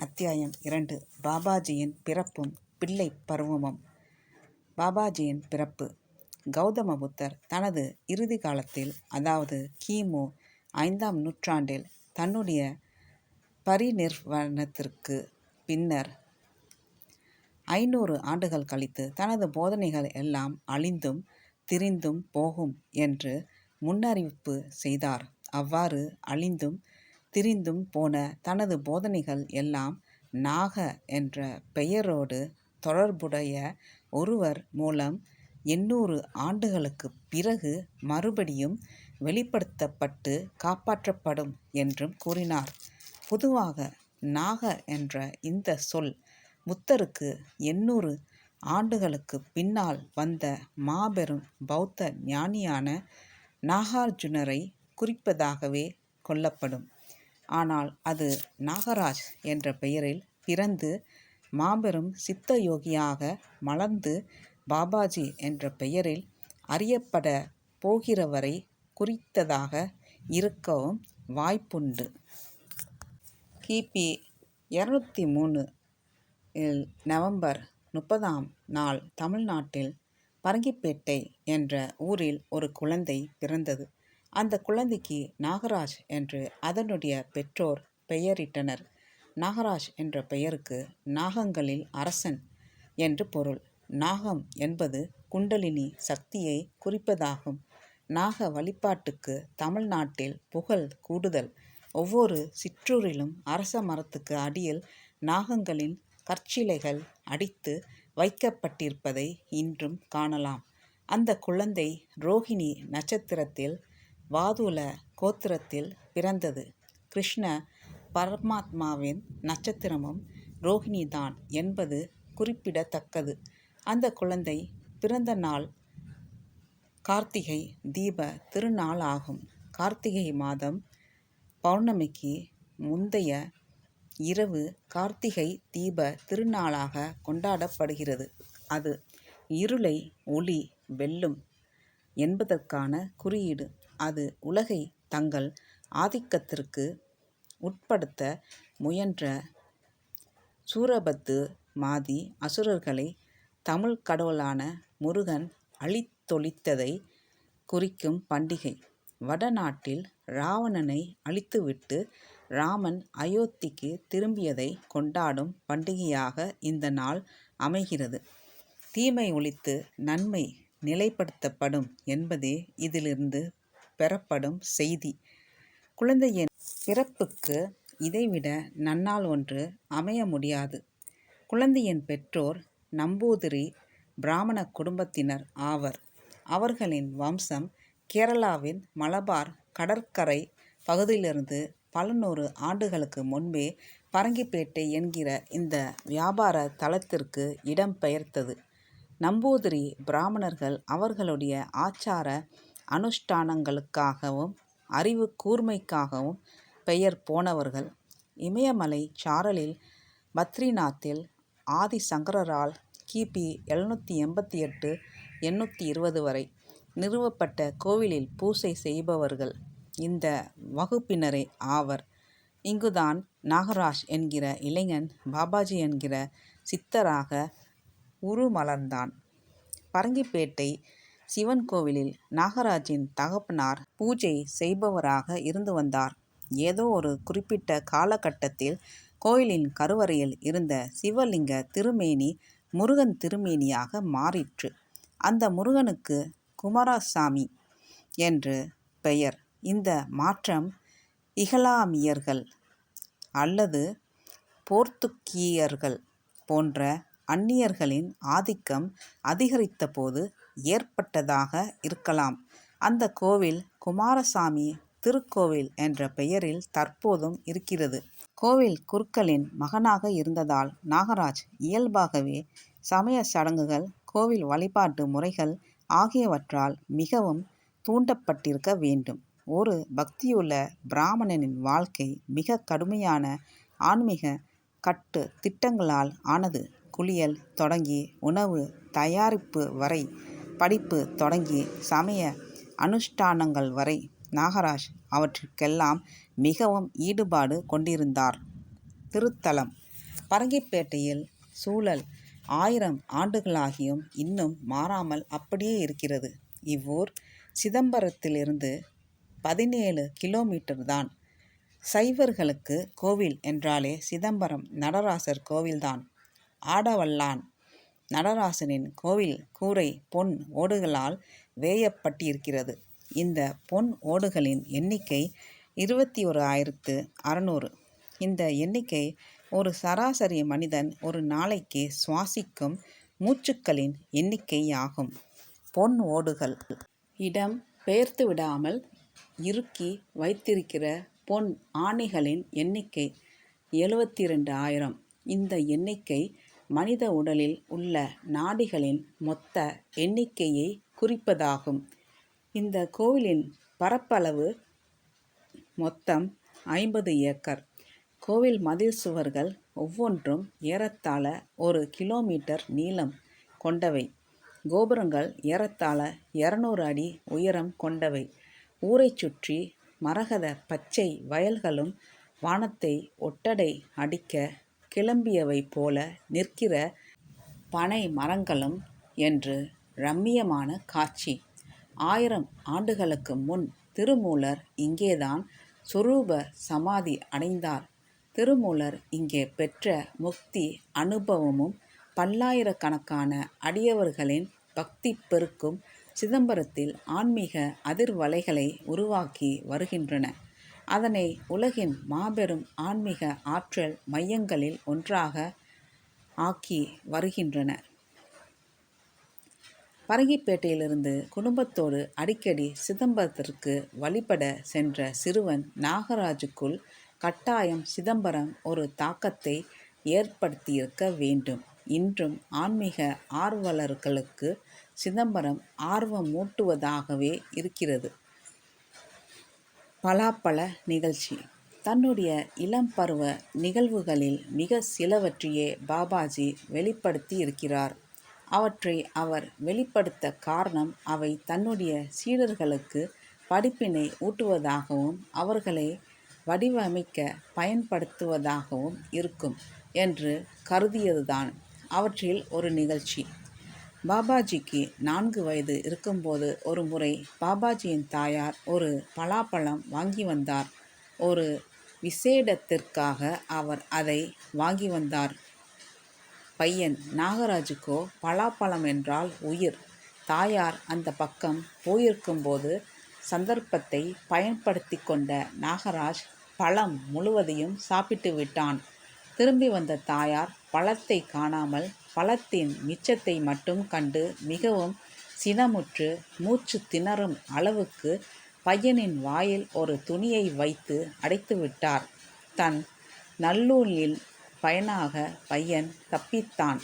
அத்தியாயம் இரண்டு. பாபாஜியின் பிறப்பும் பிள்ளை பருவமும். பாபாஜியின் பிறப்பு. கௌதம புத்தர் தனது இறுதி காலத்தில் அதாவது கிமு ஐந்தாம் நூற்றாண்டில் தன்னுடைய பரிநிர்வாணத்திற்கு பின்னர் ஐநூறு ஆண்டுகள் கழித்து தனது போதனைகள் எல்லாம் அழிந்தும் திரிந்தும் போகும் என்று முன்னறிவிப்பு செய்தார். அவ்வாறு அழிந்தும் திரிந்தும் போன தனது போதனைகள் எல்லாம் நாக என்ற பெயரோடு தொடர்புடைய ஒருவர் மூலம் எண்ணூறு ஆண்டுகளுக்குப் பிறகு மறுபடியும் வெளிப்படுத்தப்பட்டு காப்பாற்றப்படும் என்றும் கூறினார். பொதுவாக நாக என்ற இந்த சொல் புத்தருக்கு எண்ணூறு ஆண்டுகளுக்குப் பின்னால் வந்த மாபெரும் பௌத்த ஞானியான நாகார்ஜுனரை குறிப்பதாகவே கொள்ளப்படும். ஆனால் அது நாகராஜ் என்ற பெயரில் பிறந்து மாபெரும் சித்த யோகியாக மலர்ந்து பாபாஜி என்ற பெயரில் அறியப்பட போகிறவரை குறித்ததாக இருக்கவும் வாய்ப்புண்டு. கிபி இருநூத்தி மூணு இல் நவம்பர் முப்பதாம் நாள் தமிழ்நாட்டில் பரங்கிப்பேட்டை என்ற ஊரில் ஒரு குழந்தை பிறந்தது. அந்த குழந்தைக்கு நாகராஜ் என்று அதனுடைய பெற்றோர் பெயரிட்டனர். நாகராஜ் என்ற பெயருக்கு நாகங்களில் அரசன் என்று பொருள். நாகம் என்பது குண்டலினி சக்தியை குறிப்பதாகும். நாக வழிபாட்டுக்கு தமிழ்நாட்டில் புகழ் கூடுதல். ஒவ்வொரு சிற்றூரிலும் அரச மரத்துக்கு அடியில் நாகங்களின் கற்சிலைகள் அடித்து வைக்கப்பட்டிருப்பதை இன்றும் காணலாம். அந்த குழந்தை ரோகிணி நட்சத்திரத்தில் வாதுல கோத்திரத்தில் பிறந்தது. கிருஷ்ண பரமாத்மாவின் நட்சத்திரமும் ரோகிணிதான் என்பது குறிப்பிடத்தக்கது. அந்த குழந்தை பிறந்த நாள் கார்த்திகை தீப திருநாளாகும். கார்த்திகை மாதம் பௌர்ணமிக்கு முந்தைய இரவு கார்த்திகை தீப திருநாளாக கொண்டாடப்படுகிறது. அது இருளை ஒளி வெல்லும் என்பதற்கான குறியீடு. அது உலகை தங்கள் ஆதிக்கத்திற்கு உட்படுத்த முயன்ற சூரபத்து மாதி அசுரர்களை தமிழ்க் கடவுளான முருகன் அழித்தொழித்ததை குறிக்கும் பண்டிகை. வடநாட்டில் ராவணனை அழித்துவிட்டு ராமன் அயோத்திக்கு திரும்பியதை கொண்டாடும் பண்டிகையாக இந்த நாள் அமைகிறது. தீமை ஒழித்து நன்மை நிலைப்படுத்தப்படும் என்பதே இதிலிருந்து பெறப்படும் செய்தி. குழந்தையின் பிறப்புக்கு இதைவிட நன்னாள் ஒன்று அமைய முடியாது. குழந்தையின் பெற்றோர் நம்பூதிரி பிராமண குடும்பத்தினர் ஆவர். அவர்களின் வம்சம் கேரளாவின் மலபார் கடற்கரை பகுதியிலிருந்து பல நூறு ஆண்டுகளுக்கு முன்பே பரங்கிப்பேட்டை என்கிற இந்த வியாபார தளத்திற்கு இடம் பெயர்த்தது. நம்பூதிரி பிராமணர்கள் அவர்களுடைய ஆச்சார அனுஷ்டானங்களுக்காகவும் அறிவு கூர்மைக்காகவும் பெயர் போனவர்கள். இமயமலை சாரலில் பத்ரிநாத்தில் ஆதிசங்கரரால் கி. கிபி எழுநூற்றி எண்பத்தி எட்டு எண்ணூற்றி இருபது வரை நிறுவப்பட்ட கோவிலில் பூசை செய்பவர்கள் இந்த வகுப்பினரே ஆவர். இங்குதான் நாகராஜ் என்கிற இளைஞன் பாபாஜி என்கிற சித்தராக உருமலர்ந்தான். பரங்கிப்பேட்டை சிவன் கோவிலில் நாகராஜின் தகப்பனார் பூஜை செய்பவராக இருந்து வந்தார். ஏதோ ஒரு குறிப்பிட்ட காலகட்டத்தில் கோயிலின் கருவறையில் இருந்த சிவலிங்க திருமேனி முருகன் திருமேனியாக மாறிற்று. அந்த முருகனுக்கு குமாரசாமி என்று பெயர். இந்த மாற்றம் இகலாமியர்கள் அல்லது போர்த்துக்கீயர்கள் போன்ற அந்நியர்களின் ஆதிக்கம் அதிகரித்தபோது ஏற்பட்டதாக இருக்கலாம். அந்த கோவில் குமாரசாமி திருக்கோவில் என்ற பெயரில் தற்போதும் இருக்கிறது. கோவில் குருக்களின் மகனாக இருந்ததால் நாகராஜ் இயல்பாகவே சமய சடங்குகள் கோவில் வழிபாட்டு முறைகள் ஆகியவற்றால் மிகவும் தூண்டப்பட்டிருக்க வேண்டும். ஒரு பக்தியுள்ள பிராமணனின் வாழ்க்கை மிக கடுமையான ஆன்மீக கட்டு திட்டங்களால் ஆனது. குளியல் தொடங்கி உணவு தயாரிப்பு வரை படிப்பு தொடங்கி சமய அனுஷ்டானங்கள் வரை நாகராஜ் அவற்றிற்கெல்லாம் மிகவும் ஈடுபாடு கொண்டிருந்தார். திருத்தலம் பரங்கிப்பேட்டையில் சூழல் ஆயிரம் ஆண்டுகளாகியும் இன்னும் மாறாமல் அப்படியே இருக்கிறது. இவ்வூர் சிதம்பரத்திலிருந்து பதினேழு கிலோமீட்டர் தான். சைவர்களுக்கு கோவில் என்றாலே சிதம்பரம் நடராசர் கோவில்தான். ஆடவல்லான் நடராசனின் கோவில் கூரை பொன் ஓடுகளால் வேயப்பட்டிருக்கிறது. இந்த பொன் ஓடுகளின் எண்ணிக்கை இருபத்தி ஒரு ஆயிரத்து அறநூறு இந்த எண்ணிக்கை ஒரு சராசரி மனிதன் ஒரு நாளைக்கு சுவாசிக்கும் மூச்சுக்களின் எண்ணிக்கையாகும். பொன் ஓடுகள் இடம் பெயர்த்து விடாமல் இறுக்கி வைத்திருக்கிற பொன் ஆணிகளின் எண்ணிக்கை எழுபத்தி ரெண்டு ஆயிரம். இந்த எண்ணிக்கை மனித உடலில் உள்ள நாடிகளின் மொத்த எண்ணிக்கையை குறிப்பதாகும். இந்த கோவிலின் பரப்பளவு மொத்தம் ஐம்பது ஏக்கர். கோவில் மதில் சுவர்கள் ஒவ்வொன்றும் ஏறத்தாழ ஒரு கிலோமீட்டர் நீளம் கொண்டவை. கோபுரங்கள் ஏறத்தாழ இரநூறு அடி உயரம் கொண்டவை. ஊரைச் சுற்றி மரகத பச்சை வயல்களும் வானத்தை ஒட்டடை அடிக்க கிளம்பியவை போல நிற்கிற பனை மரங்களும் என்று ரம்மியமான காட்சி. ஆயிரம் ஆண்டுகளுக்கு முன் திருமூலர் இங்கேதான் சொரூப சமாதி அடைந்தார். திருமூலர் இங்கே பெற்ற முக்தி அனுபவமும் பல்லாயிரக்கணக்கான அடியவர்களின் பக்தி பெருக்கும் சிதம்பரத்தில் ஆன்மீக அதிர்வலைகளை உருவாக்கி வருகின்றன. அதனை உலகின் மாபெரும் ஆன்மீக ஆற்றல் மையங்களில் ஒன்றாக ஆக்கி வருகின்றன. பரங்கிப்பேட்டையிலிருந்து குடும்பத்தோடு அடிக்கடி சிதம்பரத்திற்கு வழிபட சென்ற சிறுவன் நாகராஜுக்குள் கட்டாயம் சிதம்பரம் ஒரு தாக்கத்தை ஏற்படுத்தியிருக்க வேண்டும். இன்றும் ஆன்மீக ஆர்வலர்களுக்கு சிதம்பரம் ஆர்வமூட்டுவதாகவே இருக்கிறது. பலாப்பழ நிகழ்ச்சி தன்னுடைய இளம்பருவ நிகழ்வுகளில் மிக சிலவற்றையே பாபாஜி வெளிப்படுத்தி இருக்கிறார் அவற்றை அவர் வெளிப்படுத்த காரணம் அவை தன்னுடைய சீடர்களுக்கு படிப்பினை ஊட்டுவதாகவும் அவர்களை வடிவமைக்க பயன்படுத்துவதாகவும் இருக்கும் என்று கருதியதுதான். அவற்றில் ஒரு நிகழ்ச்சி. பாபாஜிக்கு நான்கு வயது இருக்கும்போது ஒரு முறை பாபாஜியின் தாயார் ஒரு பலாப்பழம் வாங்கி வந்தார். ஒரு விசேடத்திற்காக அவர் அதை வாங்கி வந்தார். பையன் நாகராஜுக்கோ பலாப்பழம் என்றால் உயிர். தாயார் அந்த பக்கம் போயிருக்கும்போது சந்தர்ப்பத்தை பயன்படுத்தி கொண்ட நாகராஜ் பழம் முழுவதையும் சாப்பிட்டு விட்டான் திரும்பி வந்த தாயார் பழத்தை காணாமல் பழத்தின் மிச்சத்தை மட்டும் கண்டு மிகவும் சினமுற்று மூச்சு திணறும் அளவுக்கு பையனின் வாயில் ஒரு துணியை வைத்து அடைத்துவிட்டார். தன் நல்லூழின் பயனாக பையன் தப்பித்தான்.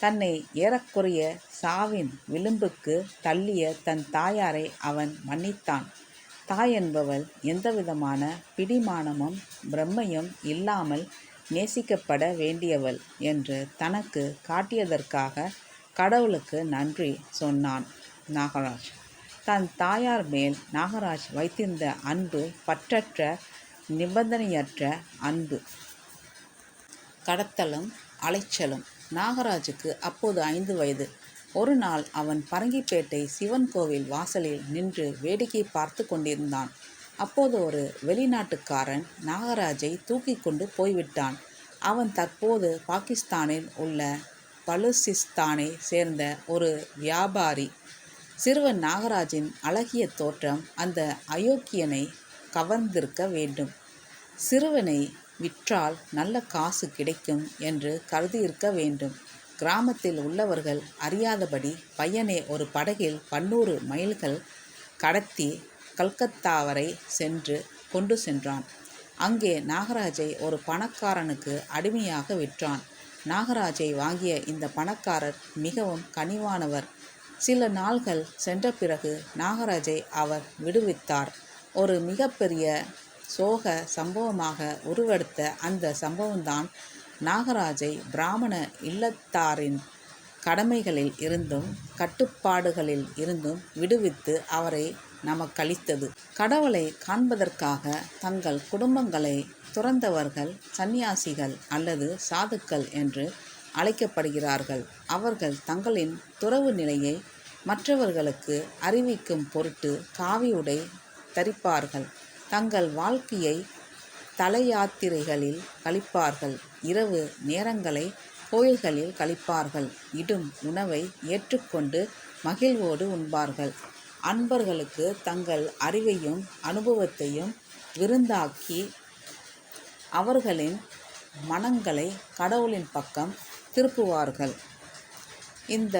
தன்னை ஏறக்குறைய சாவின் விளிம்புக்குத் தள்ளிய தன் தாயாரை அவன் மன்னித்தான். தாயென்பவள் எந்தவிதமான பிடிமானமும் பிரம்மையும் இல்லாமல் நேசிக்கப்பட வேண்டியவள் என்று தனக்கு காட்டியதற்காக கடவுளுக்கு நன்றி சொன்னான் நாகராஜ். தன் தாயார் மேல் நாகராஜ் வைத்திருந்த அன்பு பற்றற்ற நிபந்தனையற்ற அன்பு. கடத்தலும் அலைச்சலும். நாகராஜுக்கு அப்போது ஐந்து வயது. ஒரு நாள் அவன் பரங்கிப்பேட்டை சிவன் கோவில் வாசலில் நின்று வேடிக்கை பார்த்துக் கொண்டிருந்தான். அப்போது ஒரு வெளிநாட்டுக்காரன் நாகராஜை தூக்கி கொண்டு போய்விட்டான். அவன் தற்போது பாகிஸ்தானில் உள்ள பலுசிஸ்தானை சேர்ந்த ஒரு வியாபாரி. சிறுவன் நாகராஜின் அழகிய தோற்றம் அந்த அயோக்கியனை கவர்ந்திருக்க வேண்டும். சிறுவனை விற்றால் நல்ல காசு கிடைக்கும் என்று கருதியிருக்க வேண்டும். கிராமத்தில் உள்ளவர்கள் அறியாதபடி பையனை ஒரு படகில் பன்னூறு மைல்கள் கடத்தி கல்கத்தாவரை சென்று கொண்டு சென்றான். அங்கே நாகராஜை ஒரு பணக்காரனுக்கு அடிமையாக விற்றான். நாகராஜை வாங்கிய இந்த பணக்காரர் மிகவும் கனிவானவர். சில நாள்கள் சென்ற பிறகு நாகராஜை அவர் விடுவித்தார். ஒரு மிகப்பெரிய சோக சம்பவமாக உருவெடுத்த அந்த சம்பவம்தான் நாகராஜை பிராமண இல்லத்தாரின் கடமைகளில் இருந்தும் கட்டுப்பாடுகளில் இருந்தும் விடுவித்து அவரை நமக்களித்தது. கடவுளை காண்பதற்காக தங்கள் குடும்பங்களை துறந்தவர்கள் சந்நியாசிகள் அல்லது சாதுக்கள் என்று அழைக்கப்படுகிறார்கள். அவர்கள் தங்களின் துறவு நிலையை மற்றவர்களுக்கு அறிவிக்கும் பொருட்டு காவி உடை தரிப்பார்கள். தங்கள் வாழ்க்கையை தலையாத்திரைகளில் கழிப்பார்கள். இரவு நேரங்களை கோயில்களில் கழிப்பார்கள். இடும் உணவை ஏற்றுக்கொண்டு மகிழ்வோடு உண்பார்கள். அன்பர்களுக்கு தங்கள் அறிவையும் அனுபவத்தையும் விருந்தாக்கி அவர்களின் மனங்களை கடவுளின் பக்கம் திருப்புவார்கள். இந்த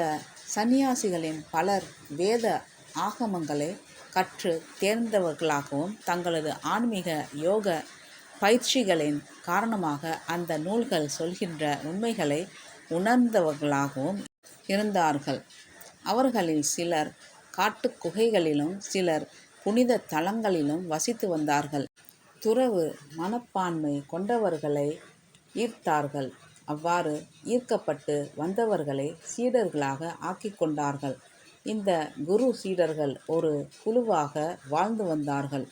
சந்நியாசிகளின் பலர் வேத ஆகமங்களை கற்று தேர்ந்தவர்களாகவும் தங்களது ஆன்மீக யோக பயிற்சிகளின் காரணமாக அந்த நூல்கள் சொல்கின்ற உண்மைகளை உணர்ந்தவர்களாகவும் இருந்தார்கள். அவர்களில் சிலர் காட்டுக் குகைகளிலும் சிலர் புனித தலங்களிலும் வசித்து வந்தார்கள். துறவு மனப்பான்மை கொண்டவர்களை ஈர்த்தார்கள். அவ்வாறு ஈர்க்கப்பட்டு வந்தவர்களை சீடர்களாக ஆக்கிக் கொண்டார்கள். இந்த குரு சீடர்கள் ஒரு குழுவாக வாழ்ந்து வந்தார்கள்.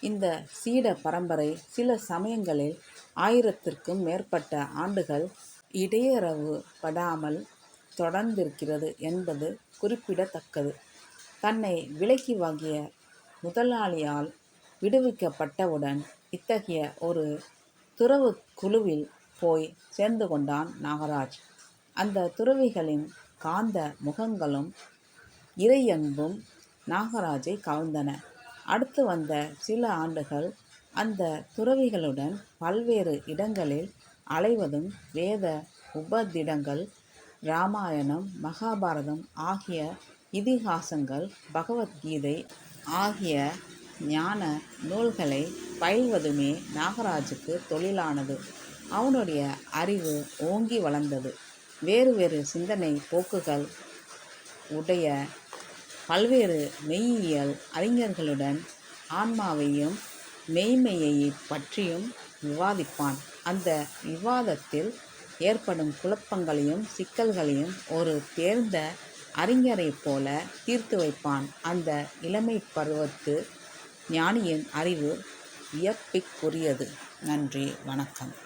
இந்த சீட பரம்பரை சில சமயங்களில் ஆயிரத்திற்கும் மேற்பட்ட ஆண்டுகள் இடையறவு படாமல் தொடர்ந்திருக்கிறது என்பது குறிப்பிடத்தக்கது. தன்னை விலைக்கு வாங்கிய முதலாளியால் விடுவிக்கப்பட்டவுடன் இத்தகைய ஒரு துறவு குழுவில் போய் சேர்ந்து கொண்டான் நாகராஜ். அந்த துறவிகளின் காந்த முகங்களும் இறையன்பும் நாகராஜை கவர்ந்தன. அடுத்து வந்த சில ஆண்டுகள் அந்த துறவிகளுடன் பல்வேறு இடங்களில் அலைவதும் வேத உபதிடங்கள் ராமாயணம் மகாபாரதம் ஆகிய இதிகாசங்கள் பகவத்கீதை ஆகிய ஞான நூல்களை பயில்வதுமே நாகராஜுக்கு தொழிலானது. அவனுடைய அறிவு ஓங்கி வளர்ந்தது. வேறு வேறு சிந்தனை போக்குகள் உடைய பல்வேறு மெய்யியல் அறிஞர்களுடன் ஆன்மாவையும் மெய்மையை பற்றியும் விவாதிப்பான். அந்த விவாதத்தில் ஏற்படும் குழப்பங்களையும் சிக்கல்களையும் ஒரு தேர்ந்த அறிஞரைப் போல தீர்த்து வைப்பான். அந்த இளமை பருவத்து ஞானியின் அறிவு வியப்பிற்குரியது. நன்றி. வணக்கம்.